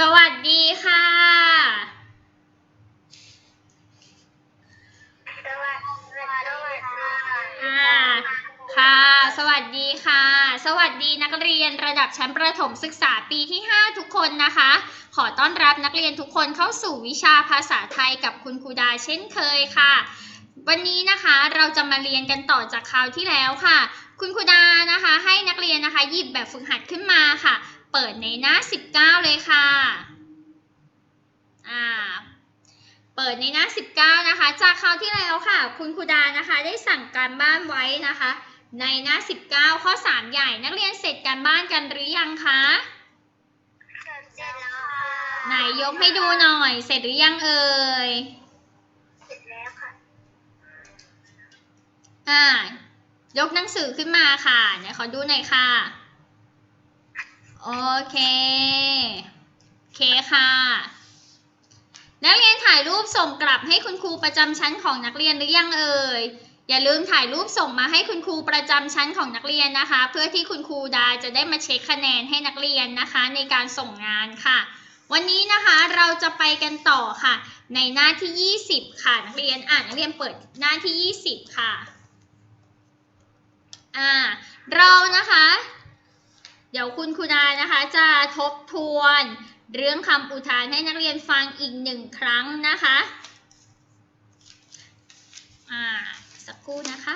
สวัสดีค่ะ สวัสดีค่ะอ่า ค่ะ สวัสดีค่ะ สวัสดีนักเรียนระดับชั้นประถมศึกษาปีที่ 5 ทุกคนนะคะ ขอต้อนรับนักเรียนทุกคนเข้าสู่วิชาภาษาไทยกับคุณครูดาเช่นเคยค่ะ วันนี้นะคะเราจะมาเรียนกันต่อจากคราวที่แล้วค่ะ คุณครูดานะคะ ให้นักเรียนนะคะหยิบแบบฝึกหัดขึ้นมาค่ะ เปิดในหน้า 19 เลยค่ะอ่าเปิดในหน้า 19 นะคะ จากคราวที่แล้วค่ะ คุณครูดานะคะ ได้สั่งการบ้านไว้นะคะ ในหน้า 19 ข้อ 3 ใหญ่นักเรียนเสร็จการบ้านกันหรือยังคะเสร็จแล้วค่ะไหนยกให้ดูหน่อย เสร็จหรือยังเอ่ยเสร็จแล้วค่ะอ่ายกหนังสือขึ้นมาค่ะไหนขอดูหน่อยค่ะ โอเค เคค่ะ นักเรียนถ่ายรูปส่งกลับให้คุณครูประจำชั้นของนักเรียนหรือยังเอ่ย อย่าลืมถ่ายรูปส่งมาให้คุณครูประจำชั้นของนักเรียนนะคะ เพื่อที่คุณครูดาจะได้มาเช็คคะแนนให้นักเรียนนะคะ ในการส่งงานค่ะ วันนี้นะคะเราจะไปกันต่อค่ะ ในหน้าที่ 20 ค่ะ นักเรียนอ่านนักเรียนเปิดหน้าที่ 20 ค่ะอ่าเรานะคะ เดี๋ยวคุณครูดานะคะจะทบทวน เรื่องคำอุทานให้นักเรียนฟังอีกหนึ่งครั้งนะคะอ่าสักครู่นะคะ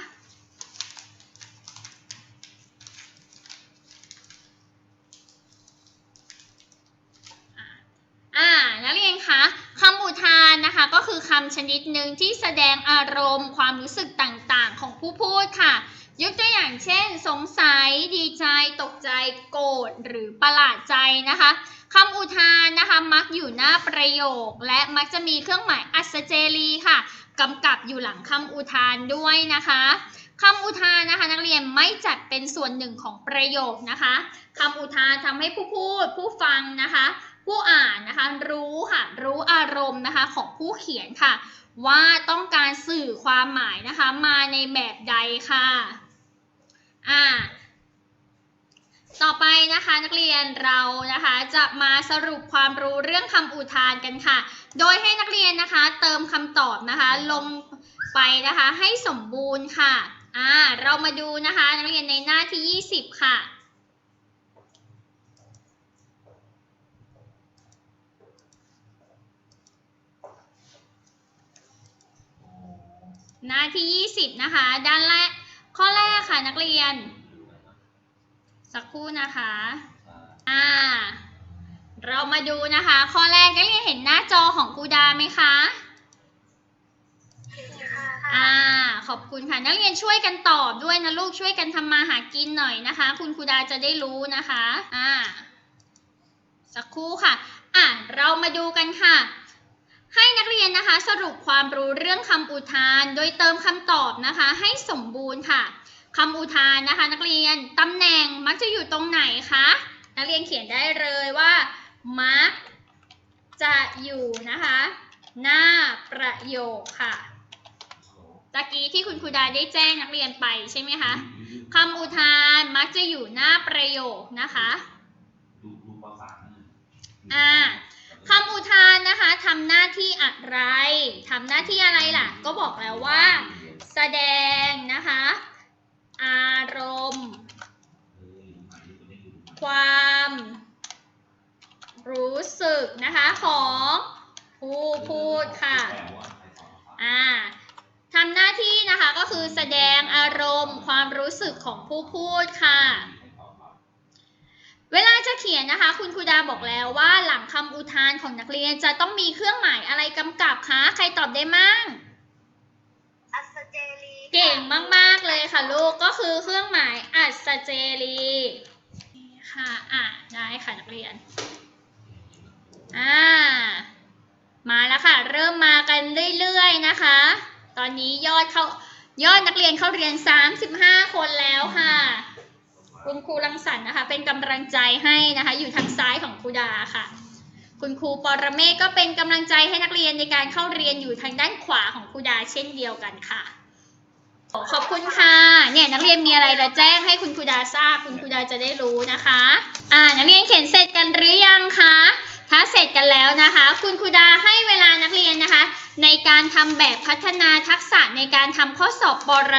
อ่านักเรียนคะคำอุทานนะคะก็คือคำชนิดหนึ่งที่แสดงอารมณ์ความรู้สึกต่างๆ ของผู้พูดค่ะ ยกตัวอย่างเช่น สงสัย ดีใจ ตกใจ โกรธหรือประหลาดใจนะคะคำอุทานนะคะมักอยู่หน้าประโยค และมักจะมีเครื่องหมายอัศเจรีค่ะกำกับอยู่หลังคำอุทานด้วยนะคะคำอุทานนะคะ นักเรียนไม่จัดเป็นส่วนหนึ่งของประโยคนะคะคำอุทานทำให้ผู้พูด ผู้ฟังนะคะ ผู้อ่านนะคะรู้ค่ะรู้อารมณ์นะคะของผู้เขียนค่ะ ว่าต้องการสื่อความหมายนะคะมาในแบบใดค่ะ อ่าต่อไปนะคะนักเรียนเรานะคะจะมาสรุปความรู้เรื่องคำอุทานกันค่ะ โดยให้นักเรียนนะคะเติมคำตอบนะคะลงไปนะคะให้สมบูรณ์ค่ะอ่าเรามาดูนะคะนักเรียนในหน้าที่ 20 ค่ะ หน้าที่ 20 นะคะด้านแรกข้อแรก ค่ะนักเรียน สักครู่นะคะ อ่า เรามาดูนะคะ ข้อแรกนักเรียนเห็นหน้าจอของครูดาไหมคะเห็นค่ะอ่า ขอบคุณค่ะ นักเรียนช่วยกันตอบด้วยนะลูกช่วยกันทำมาหากินหน่อยนะคะ คุณครูดาจะได้รู้นะคะ อ่า สักครู่ค่ะ อะเรามาดูกันค่ะให้นักเรียนนะคะสรุปความรู้เรื่องคำอุทาน โดยเติมคำตอบนะคะ ให้สมบูรณ์ค่ะ คำอุทานนะคะ นักเรียนตำแหน่งมักจะอยู่ตรงไหนคะนักเรียนเขียนได้เลยว่ามักจะอยู่นะคะ หน้าประโยคค่ะตะกี้ที่คุณครูดาได้แจ้งนักเรียนไปใช่ไหมคะคำอุทานมักจะอยู่หน้าประโยคนะคะดูดูภาษาหนึ่งอ่าคำอุทานนะคะทำหน้าที่อะไรทำหน้าที่อะไรล่ะ ก็บอกแล้วว่า แสดงนะคะ อารมณ์ ความ รู้สึกนะคะของผู้พูดค่ะ อ่าทำหน้าที่นะคะก็คือแสดงอารมณ์ความรู้สึกของผู้พูดค่ะ เวลาจะเขียนนะคะ คุณครูดาบอกแล้วว่าหลังคำอุทานของนักเรียนจะต้องมีเครื่องหมายอะไรกำกับคะ ใครตอบได้มั่งอัสเจรีเก่งมากๆ เลยค่ะลูกก็คือเครื่องหมายอัศเจรีค่ะอะได้ค่ะนักเรียนอ่ามาแล้วค่ะ เริ่มมากันเรื่อยๆนะคะ ตอนนี้ยอดเข้ายอดนักเรียนเข้าเรียน 35 คนแล้วค่ะคุณครูรังสรรค์นะคะ เป็นกำลังใจให้นะคะ อยู่ทางซ้ายของครูดาค่ะ คุณครูปรเมฆก็เป็นกำลังใจให้นักเรียนในการเข้าเรียนอยู่ทางด้านขวาของครูดาเช่นเดียวกันค่ะ เนี่ยนักเรียนมีอะไรจะแจ้งให้คุณครูดาทราบ คุณครูดาจะได้รู้นะคะ อ่านักเรียนเขียนเสร็จกันหรือยังคะถ้าเสร็จกันแล้วนะคะ คุณครูดาให้เวลานักเรียนนะคะ ในการทำแบบพัฒนาทักษะในการทำข้อสอบปร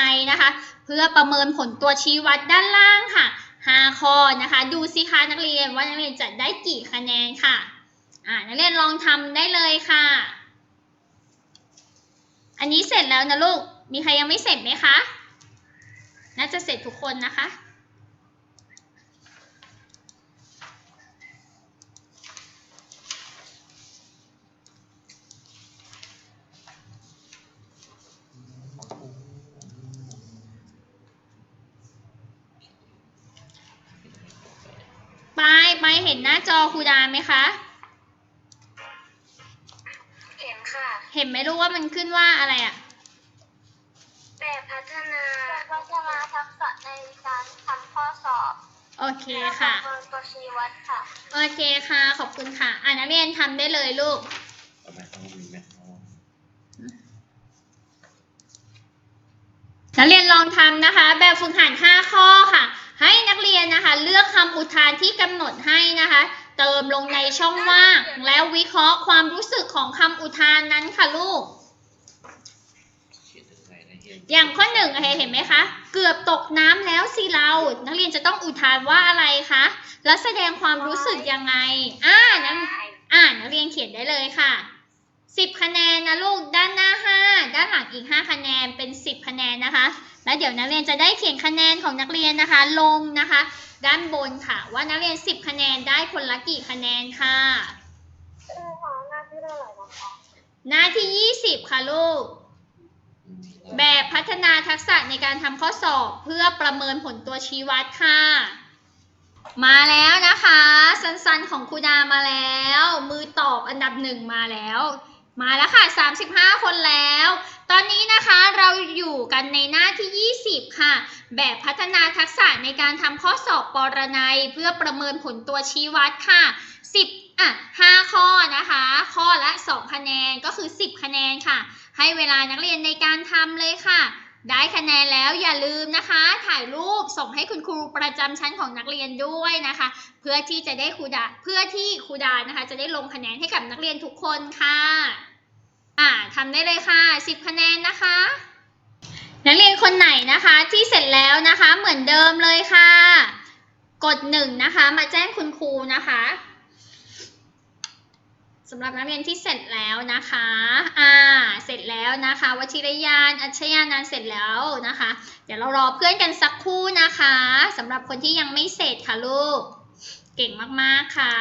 นัยนะคะ เพื่อประเมินผลตัวชี้วัดด้านล่างค่ะ5ข้อนะคะ ดูสิคะนักเรียนว่านักเรียนจะได้กี่คะแนนค่ะอ่านักเรียนลองทำได้เลยค่ะ อันนี้เสร็จแล้วนะลูกมีใครยังไม่เสร็จไหมคะ น่าจะเสร็จทุกคนนะคะ ไปไปเห็นหน้าจอครูดาไหมคะ เห็นค่ะ เห็นไหมลูกว่ามันขึ้นว่าอะไรอะ่ เคค่ะและประเมินตัวชี้วัดค่ะ โอเคค่ะ ขอบคุณค่ะ อ่านักเรียนทำได้เลยลูกเอาไหมเอามีไหมเอานักเรียนลองทำนะคะ แบบฝึกหัด5ข้อค่ะ ให้นักเรียนนะคะ เลือกคำอุทานที่กำหนดให้นะคะ เติมลงในช่องว่าง แล้ววิเคราะห์ความรู้สึกของคำอุทานนั้นค่ะลูก เขียนยังไงนะเฮีย อย่างข้อหนึ่งอะเห็นไหมคะ เกือบตกน้ำแล้วสิเรา นักเรียนจะต้องอุทานว่าอะไรคะ แล้วแสดงความรู้สึกยังไง อ่านักอ่านักเรียนเขียนได้เลยค่ะ 10 คะแนนนะลูก ด้านหน้า 5 ด้านหลังอีก 5 คะแนน เป็น 10 คะแนนนะคะ แล้วเดี๋ยวนักเรียนจะได้เขียนคะแนนของนักเรียนนะคะ ลงนะคะ ด้านบนค่ะ ว่านักเรียน 10 คะแนนได้คนละกี่คะแนนค่ะครูขอหน้าที่เท่าไหร่นะคะหน้าที่ 20 ค่ะลูก แบบพัฒนาทักษะในการทำข้อสอบเพื่อประเมินผลตัวชี้วัดค่ะ มาแล้วนะคะ สันๆของครูดามาแล้ว มือตอบอันดับหนึ่งมาแล้ว มาแล้วค่ะ 35 คนแล้ว ตอนนี้นะคะเราอยู่กันในหน้าที่ 20 ค่ะ แบบพัฒนาทักษะในการทำข้อสอบปรนัย เพื่อประเมินผลตัวชี้วัดค่ะ 10อะ5ข้อนะคะ ข้อละ 2 คะแนนก็คือ 10 คะแนนค่ะ ให้เวลานักเรียนในการทำเลยค่ะ ได้คะแนนแล้วอย่าลืมนะคะ ถ่ายรูปส่งให้คุณครูประจำชั้นของนักเรียนด้วยนะคะ เพื่อที่จะได้ครูดาเพื่อที่ครูดานะคะ จะได้ลงคะแนนให้กับนักเรียนทุกคนค่ะอ่าทำได้เลยค่ะ 10 คะแนนนะคะ นักเรียนคนไหนนะคะที่เสร็จแล้วนะคะเหมือนเดิมเลยค่ะ กดหนึ่งนะคะมาแจ้งคุณครูนะคะ สำหรับนักเรียนที่เสร็จแล้วนะคะ อ่า เสร็จแล้วนะคะวชิรยาน อัชยานานเสร็จแล้วนะคะ เดี๋ยวเรารอเพื่อนกันสักครู่นะคะสำหรับคนที่ยังไม่เสร็จค่ะลูก เก่งมากๆค่ะ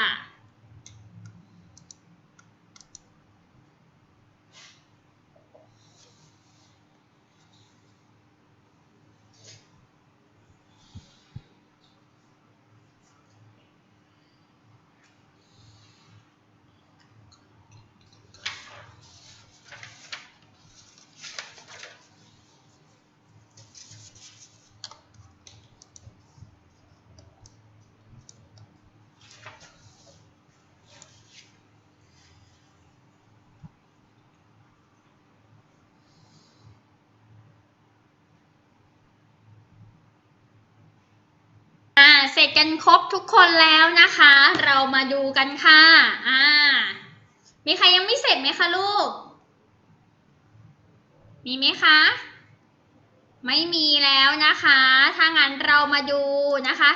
เสร็จกันครบทุกคนแล้วนะคะ เรามาดูกันค่ะ อ่า มีใครยังไม่เสร็จไหมคะลูก มีไหมคะ ไม่มีแล้วนะคะ ถ้างั้นเรามาดูนะคะ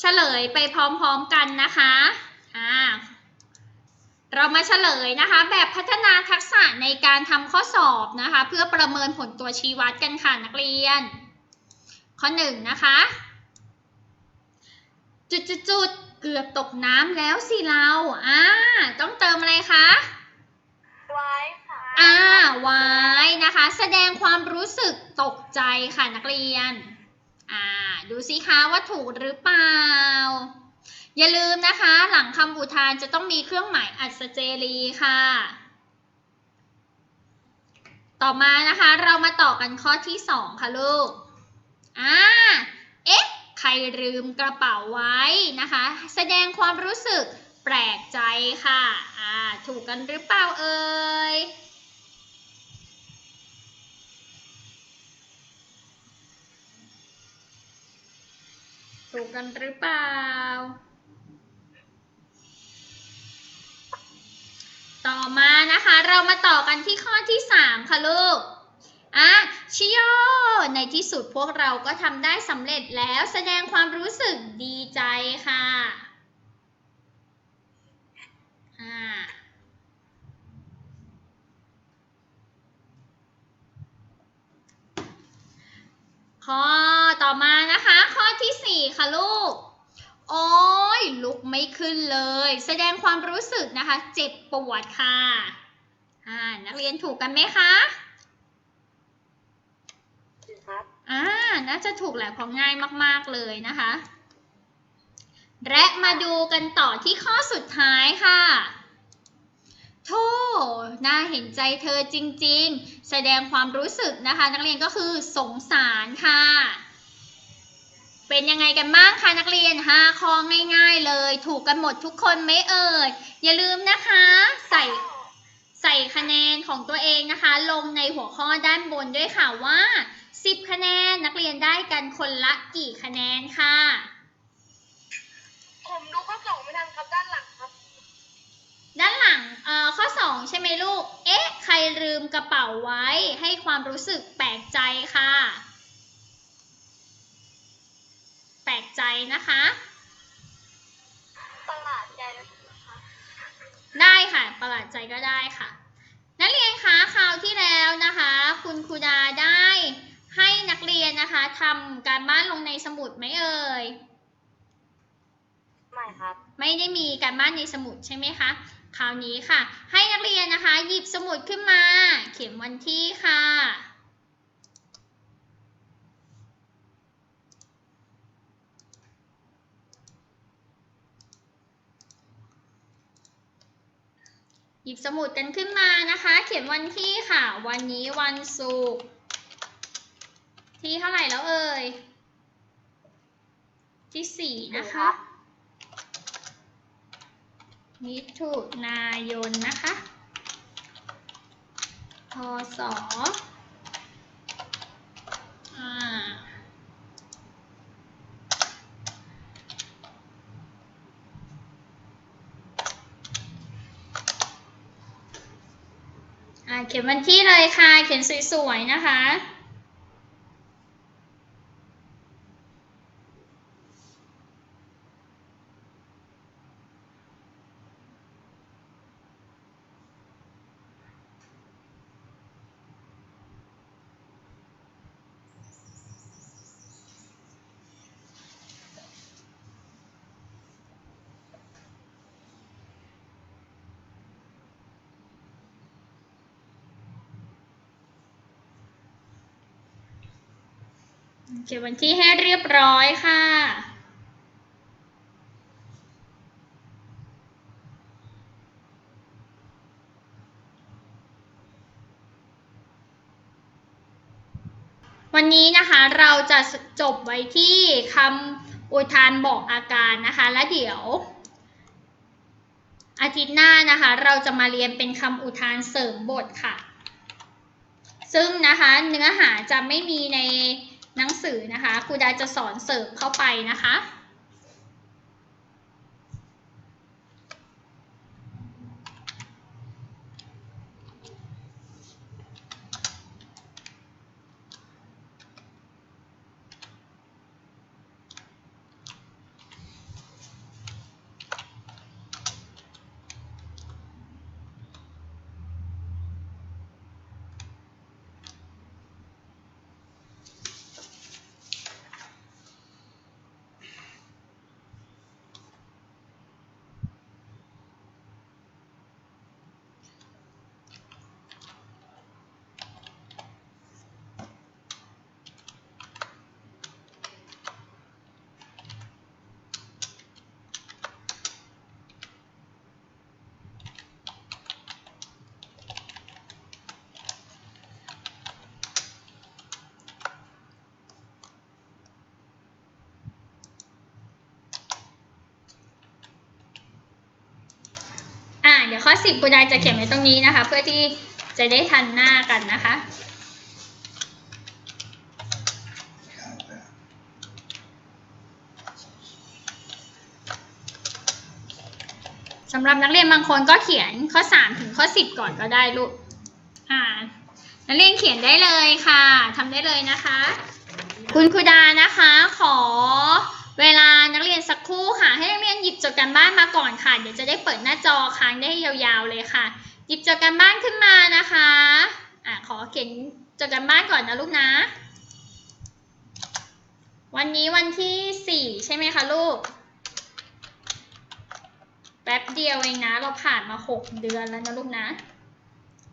เฉลยไปพร้อมๆกันนะคะ อ่า เรามาเฉลยนะคะ แบบพัฒนาทักษะในการทำข้อสอบนะคะ เพื่อประเมินผลตัวชี้วัดกันค่ะนักเรียน ข้อหนึ่งนะคะ จุดจุดจุดๆๆเกือบตกน้ำแล้วสิเราอ่าต้องเติมอะไรคะ ไว้ค่ะอ่า ไว้นะคะ แสดงความรู้สึกตกใจค่ะนักเรียน อ่า ดูสิคะว่าถูกหรือเปล่า อย่าลืมนะคะ หลังคำอุทานจะต้องมีเครื่องหมายอัศเจรีค่ะ ต่อมานะคะ เรามาต่อกันข้อที่สองค่ะลูก อ่า เอ๊ะ ใครลืมกระเป๋าไว้นะคะ แสดงความรู้สึกแปลกใจค่ะอ่าถูกกันหรือเปล่าเอ่ยถูกกันหรือเปล่า ต่อมานะคะ เรามาต่อกันที่ข้อที่ 3 ค่ะลูก อะชิโย ในที่สุดพวกเราก็ทำได้สำเร็จแล้วแสดงความรู้สึกดีใจค่ะอ่าข้อต่อมานะคะ ข้อที่ 4 ค่ะลูก โอ้ยลุกไม่ขึ้นเลย แสดงความรู้สึกนะคะ เจ็บปวดค่ะอ่านักเรียนถูกกันไหมคะ ครับ อ่า น่าจะถูกแหละเพราะง่ายมากๆเลยนะคะ และมาดูกันต่อที่ข้อสุดท้ายค่ะโธ่น่าเห็นใจเธอจริงๆ แสดงความรู้สึกนะคะ นักเรียนก็คือสงสารค่ะ เป็นยังไงกันบ้างคะนักเรียน5ข้อง่ายๆเลย ถูกกันหมดทุกคนไหมเอ่ย อย่าลืมนะคะ ใส่ใส่คะแนนของตัวเองนะคะ ลงในหัวข้อด้านบนด้วยค่ะว่า 10 คะแนนนักเรียนได้กันคนละกี่คะแนนค่ะ ผมดูข้อสองไม่ทันครับด้านหลังครับ ด้านหลังเอ่อข้อ 2 ใช่ไหมลูก เอ๊ะ ใครลืมกระเป๋าไว้ให้ความรู้สึกแปลกใจค่ะ แปลกใจนะคะประหลาดใจนะคะได้ค่ะประหลาดใจก็ได้ค่ะ นักเรียนคะคราวที่แล้วนะคะ คุณครูดาได้ ให้นักเรียนนะคะทำการบ้านลงในสมุดไหมเอ่ย ไม่ครับ ไม่ได้มีการบ้านในสมุดใช่ไหมคะ คราวนี้ค่ะ ให้นักเรียนนะคะ หยิบสมุดขึ้นมา เขียนวันที่ค่ะ หยิบสมุดกันขึ้นมานะคะ เขียนวันที่ค่ะ วันนี้วันศุกร์ ที่เท่าไหร่แล้วเอ่ย ที่สี่นะคะ มิถุนายนนะคะ พศอ่าเขียนวันที่เลยค่ะ เขียนสวยๆนะคะ เขียนวันที่ให้เรียบร้อยค่ะ วันนี้นะคะเราจะจบไว้ที่คำอุทานบอกอาการนะคะ และเดี๋ยว อาทิตย์หน้านะคะ เราจะมาเรียนเป็นคำอุทานเสริมบทค่ะ ซึ่งนะคะเนื้อหาจะไม่มีใน หนังสือนะคะครูดาจะสอนเสริมเข้าไปนะคะ ข้อสิบครูดาจะเขียนไว้ตรงนี้นะคะ เพื่อที่จะได้ทันหน้ากันนะคะ สำหรับนักเรียนบางคนก็เขียนข้อ 3 ถึงข้อ 10 ก่อนก็ได้ลูกอ่านักเรียนเขียนได้เลยค่ะทำได้เลยนะคะ คุณครูดานะคะขอ เวลานักเรียนสักครู่ค่ะ ให้นักเรียนหยิบจดการบ้านมาก่อนค่ะ เดี๋ยวจะได้เปิดหน้าจอค้างได้ยาวๆเลยค่ะ หยิบจดการบ้านขึ้นมานะคะอะขอเขียนจดการบ้านก่อนนะลูกนะ วันนี้วันที่ 4 ใช่ไหมคะลูก แป๊บเดียวเองนะ เราผ่านมา 6 เดือนแล้วนะลูกนะ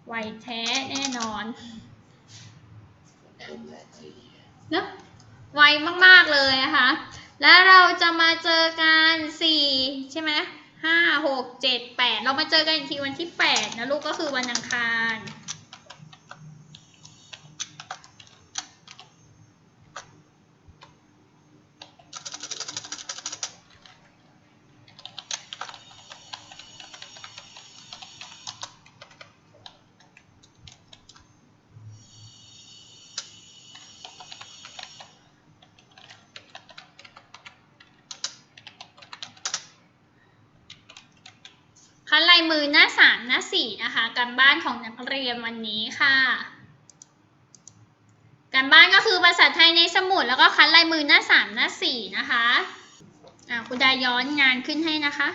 ไวแท้แน่นอนเนอะไวมากๆเลยนะคะ แล้วเราจะมาเจอกันสี่ใช่ไหมห้าหกเจ็ดแปดเรามาเจอกันอีกทีวันที่แปดนะลูกก็คือวันอังคาร คัดลายมือหน้าสามหน้าสี่นะคะการบ้านของนักเรียนวันนี้ค่ะ การบ้านก็คือภาษาไทยในสมุดแล้วก็คัดลายมือหน้าสามหน้าสี่นะคะอ่าคุณดาย้อนงานขึ้นให้นะคะ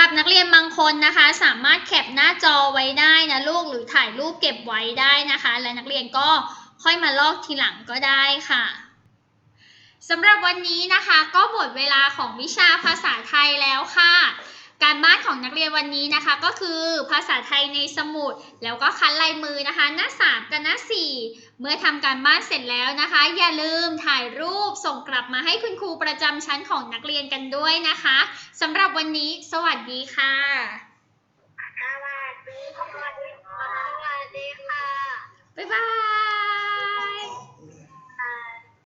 หรับนักเรียนบางคนนะคะ สามารถแคปหน้าจอไว้ได้นะลูกหรือถ่ายรูปเก็บไว้ได้นะคะ และนักเรียนก็ค่อยมาลอกทีหลังก็ได้ค่ะสำหรับวันนี้นะคะก็หมดเวลาของวิชาภาษาไทยแล้วค่ะ การบ้านของนักเรียนวันนี้นะคะ ก็คือภาษาไทยในสมุด แล้วก็คัดลายมือนะคะ หน้า 3 กับหน้า 4 เมื่อทำการบ้านเสร็จแล้วนะคะ อย่าลืมถ่ายรูปส่งกลับมาให้คุณครูประจำชั้นของนักเรียนกันด้วยนะคะสำหรับวันนี้ สวัสดีค่ะ สวัสดีค่ะสวัสดีค่ะบ๊ายบาย